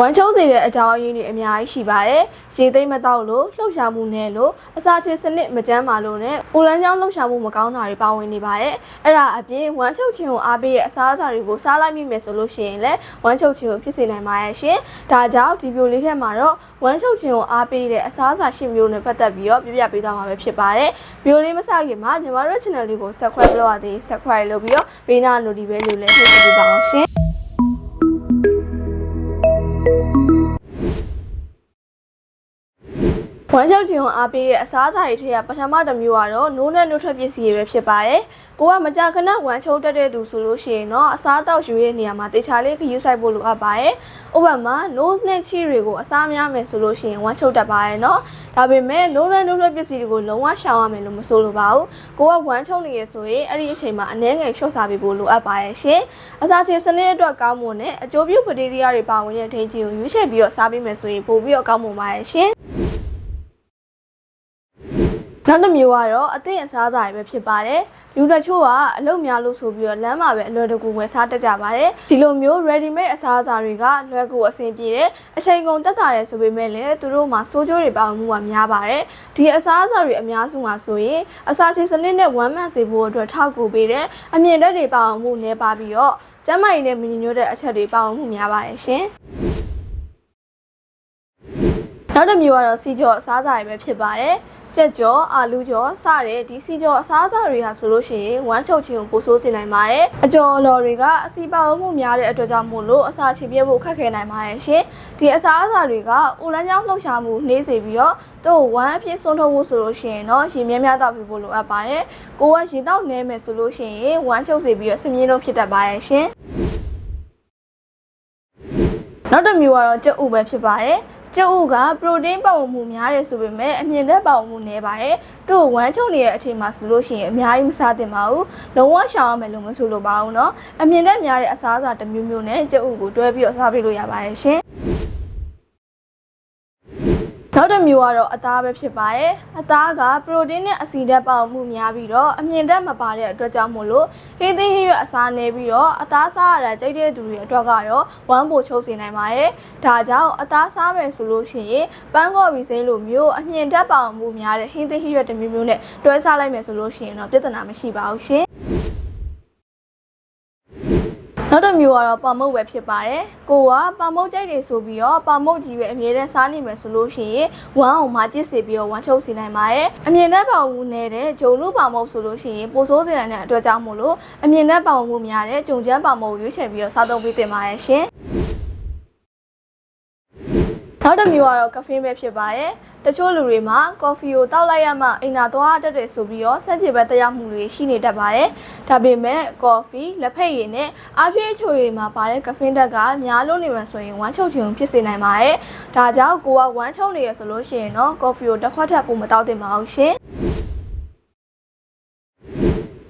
ဝမ်းချုံးစေတဲ့အကြောင်းအရင်းတွေအများကြီးရှိပါတယ်။ရေသိမ်းမတော့လို့လှုပ်ရှားမှုနဲ့လို့အစာချေစနစ်မကျန်းမာလို့နဲ့ဦးလန်းချောင်းလှုပ်ရှားမှုမကောင်းတာတွေပါဝင်နေပါတယ်။အဲ့ဒါအပြင်ဝမ်းချုပ်ခြင်းကိုအားပေးတဲ့အစားအစာတွေကိုစားလိုက်မိမယ်ဆိုလို့ရှိရင်လည်းဝမ်းချုပ်ခြင်းကိုဖြစ်စေနိုင်ပါရဲ့ရှင်။ဒါကြောင့်ဒီဗီဒီယိုလေးထဲမှာတော့ဝမ်းချုပ်ခြင်းကိုအားပေးတဲ့အစားအစာရှင်းမျိုးနဲ့ပတ်သက်ပြီးတော့ပြပြပေးသွားမှာပဲဖြစ်ပါတယ်။ဗီဒီယိုလေးမစခင်မှာညီမတို့ channel လေးကို subscribe လုပ်ရသေး subscribe လုပ်ပြီးတော့ဘေးနား notification လေးလည်းနှိပ်ပေးပါအောင်ရှင်။ ဝမ်းချုပ်ခြင်းကိုအားပေးတဲ့အစားအစာတွေထဲကပထမတစ်မျိုးကတော့နိုးနဲ့နှုတ်ထွက်ပစ္စည်းတွေပဲဖြစ်ပါတယ်။ကိုကမကြာခဏဝမ်းချုပ်တတ်တဲ့သူဆိုလို့ရှိရင်တော့အစားအသောက်ယူတဲ့နေရာမှာတေချာလေးခရူးဆိုင်ဖို့လိုအပ်ပါတယ်။ဥပမာ nose နဲ့ cheese တွေကိုအစားများမယ်ဆိုလို့ရှိရင်ဝမ်းချုပ်တတ်ပါတယ်နော်။ဒါပေမဲ့နိုးနဲ့နှုတ်ထွက်ပစ္စည်းတွေကိုလုံးဝရှောင်ရမယ်လို့မဆိုလိုပါဘူး။ကိုကဝမ်းချုပ်နေရဆိုရင်အဲ့ဒီအချိန်မှာအနည်းငယ်လျှော့စားပေးဖို့လိုအပ်ပါတယ်ရှင်။အစာချေစနစ်အတွက်ကောင်းမွန်တဲ့အကျိုးပြုပဒေရီယာတွေပါဝင်တဲ့ဒိန်ကြီးကိုရွေးချယ်ပြီးတော့စားပေးမယ်ဆိုရင်ပိုပြီးတော့ကောင်းမွန်ပါတယ်ရှင်။ နောက်တစ်မျိုးကတော့အသင့်အစားအစာတွေပဲဖြစ်ပါတယ်လူတချို့ကအလုပ်များလို့ဆိုပြီးတော့လမ်းမှာပဲအလွယ်တကူဝယ်စားတတ်ကြပါတယ်ဒီလိုမျိုး ready made အစားအစာတွေကလွယ်ကူအဆင်ပြေတယ်အချိန်ကုန်တက်တာတယ်ဆိုပေမဲ့လည်းသူတို့မှာစိုးကျိုးတွေပါဝင်မှုကများပါတယ်ဒီအစားအစာတွေအများစုမှာဆိုရင်အစာချေစနစ်နဲ့ဝမ်းမန်စေဖို့အတွက်ထောက်ကူပေးတယ်အမြင့်တက်တွေပါဝင်မှုနည်းပါပြီးတော့ကျန်းမာရေးနဲ့မညီညွတ်တဲ့အချက်တွေပါဝင်မှုများပါတယ်ရှင်နောက်တစ်မျိုးကတော့စီကြောအစားအစာတွေပဲဖြစ်ပါတယ် ကြက်ကြောအာလူကြောစတဲ့ဒီစီကြောအစားအစာတွေဟာဆိုလို့ရှိရင်ဝမ်းချုပ်ခြင်းကိုပိုဆိုးစေနိုင်ပါတယ်အကြော်လော်တွေကအစီပါဝင်မှုများတဲ့အတွက်ကြောင့်မို့လို့အစာချေပြည့်ဖို့ခက်ခဲနိုင်ပါတယ်ရှင်ဒီအစားအစာတွေကဦးလန်းကြောင်းလှုပ်ရှားမှုနှေးစေပြီးတော့သူ့ကိုဝမ်းအပြည့်ဆုံးထုတ်ဖို့ဆိုလို့ရှိရင်တော့ရေမြများများတောက်ပြဖို့လိုအပ်ပါတယ်ကိုကရေတောက်နေမယ်ဆိုလို့ရှိရင်ဝမ်းချုပ်စေပြီးတော့ဆင်းရဲလုံးဖြစ်တတ်ပါတယ်ရှင် မျိုးကတော့ကြက်ဥပဲဖြစ်ပါတယ်ကျုပ်ဥကပရိုတင်းပါဝင်မှုများတယ်ဆိုပေမဲ့အမြင့်တက်ပါဝင်မှုနည်းပါတယ်။သူ့ကိုဝမ်းချုံနေတဲ့အချိန်မှာဆိုလို့ရှိရင်အများကြီးမစားသင့်ပါဘူး။လုံးဝရှောင်ရမယ်လို့မဆိုလိုပါဘူးเนาะ။အမြင့်တက်များတဲ့အစားအစာတစ်မျိုးမျိုးနဲ့ကျုပ်ဥကိုတွဲပြီးတော့စားပေးလို့ရပါတယ်ရှင်။ နောက်တစ်မျိုးကတော့အသားပဲဖြစ်ပါတယ်။အသားကပရိုတင်းနဲ့အဆီဓာတ်ပါဝင်မှုများပြီးတော့အမြင့်တက်မပါတဲ့အတွက်ကြောင့်မို့လို့ဟင်းသီးဟင်းရွက်အစားနေပြီးတော့အသားစားရတာကြိုက်တဲ့သူတွေအတွက်ကတော့ဝမ်းပိုချုပ်စေနိုင်ပါတယ်။ဒါကြောင့်အသားစားမယ်ဆိုလို့ရှိရင်ပန်းကော်ဘီစိမ်းလိုမျိုးအမြင့်တက်ပါဝင်မှုများတဲ့ဟင်းသီးဟင်းရွက်တစ်မျိုးမျိုးနဲ့တွဲစားလိုက်မယ်ဆိုလို့ရှိရင်တော့ပြဿနာမရှိပါဘူးရှင်။ နောက်တစ်မျိုးကတော့ပါမုတ်ပဲဖြစ်ပါတယ်။ကိုကပါမုတ်ကြိုက်တယ်ဆိုပြီးတော့ပါမုတ်ကြီးပဲအမြဲတမ်းစားနေမယ်ဆိုလို့ရှိရင်ဝမ်းအောင်မှကျစ်စေပြီးတော့ဝမ်းချုပ်စေနိုင်ပါတယ်။အမြင်နဲ့ပါဝင်မှုနေတဲ့ဂျုံလူပါမုတ်ဆိုလို့ရှိရင်ပိုဆိုးစေနိုင်တဲ့အတွက်ကြောင့်မို့လို့အမြင်နဲ့ပါဝင်မှုများတဲ့ဂျုံချမ်းပါမုတ်ကိုရွေးချယ်ပြီးတော့စားသုံးပေးသင့်ပါတယ်ရှင်။ နောက်တစ်မျိုးကတော့ကဖေးပဲဖြစ်ပါတယ်။တချို့လူတွေမှာကော်ဖီကိုတောက်လိုက်ရမှအိမ်သာသွားတတ်တယ်ဆိုပြီးတော့စက်ကြေပဲတရားမှုတွေရှိနေတတ်ပါတယ်။ဒါပေမဲ့ကော်ဖီလက်ဖက်ရည်နဲ့အားဖြည့်ချိုရည်မှာပါတဲ့ကဖေးဓာတ်ကများလို့နေမှာဆိုရင်ဝမ်းချုပ်ခြင်းဖြစ်စေနိုင်ပါတယ်။ဒါကြောင့်ကိုကဝမ်းချုပ်နေရဆိုလို့ရှိရင်တော့ကော်ဖီကိုတစ်ခွက်ထပ်ပိုမတောက်သင့်ပါဘူးရှင်။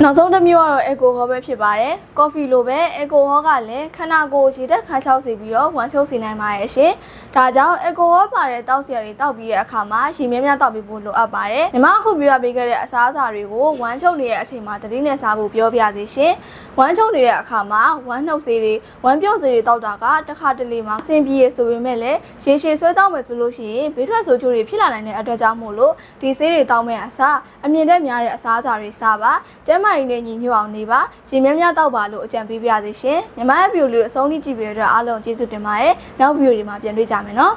နောက်ဆုံးတစ်မျိုးကတော့အက်ကိုဟောပဲဖြစ်ပါတယ်။ကော်ဖီလိုပဲအက်ကိုဟောကလည်းခန္ဓာကိုယ်ရေဓာတ်ခါချောက်စေပြီးတော့ဝမ်းချုပ်စေနိုင်ပါရဲ့ရှင်။ဒါကြောင့်အက်ကိုဟောပါတဲ့တောက်စရာတွေတောက်ပြီးတဲ့အခါမှာရေမြဲမြဲတောက်ပြီးဖို့လိုအပ်ပါတယ်။ညီမအခုပြောပြပေးခဲ့တဲ့အစားအစာတွေကိုဝမ်းချုပ်နေတဲ့အချိန်မှာတတိနဲ့စားဖို့ပြောပြသေးရှင်။ဝမ်းချုပ်နေတဲ့အခါမှာဝမ်းနှုတ်ဆေးတွေဝမ်းပြော့ဆေးတွေတောက်တာကတစ်ခါတလေမှာဆင်ပြေရဆိုပေမဲ့လည်းရေရှည်ဆွဲတောက်မယ်ဆိုလို့ရှိရင်ဘေးထွက်ဆိုးကျိုးတွေဖြစ်လာနိုင်တဲ့အတွက်ကြောင့်မို့လို့ဒီဆေးတွေတောက်မဲ့အစားအမြင့်တက်များတဲ့အစားအစာတွေစားပါ။ကျန်းမာရေးနဲ့ညီညွတ်အောင်နေပါ။ရေများများတောက်ပါလို့အကြံပေးပါရစေရှင်။ညီမရဲ့ဗီဒီယိုလေးကိုအဆုံးထိကြည့်ပြီးတော့အားလုံးကျေးဇူးတင်ပါတယ်။နောက်ဗီဒီယိုဒီမှာပြန်တွေ့ကြမယ်နော်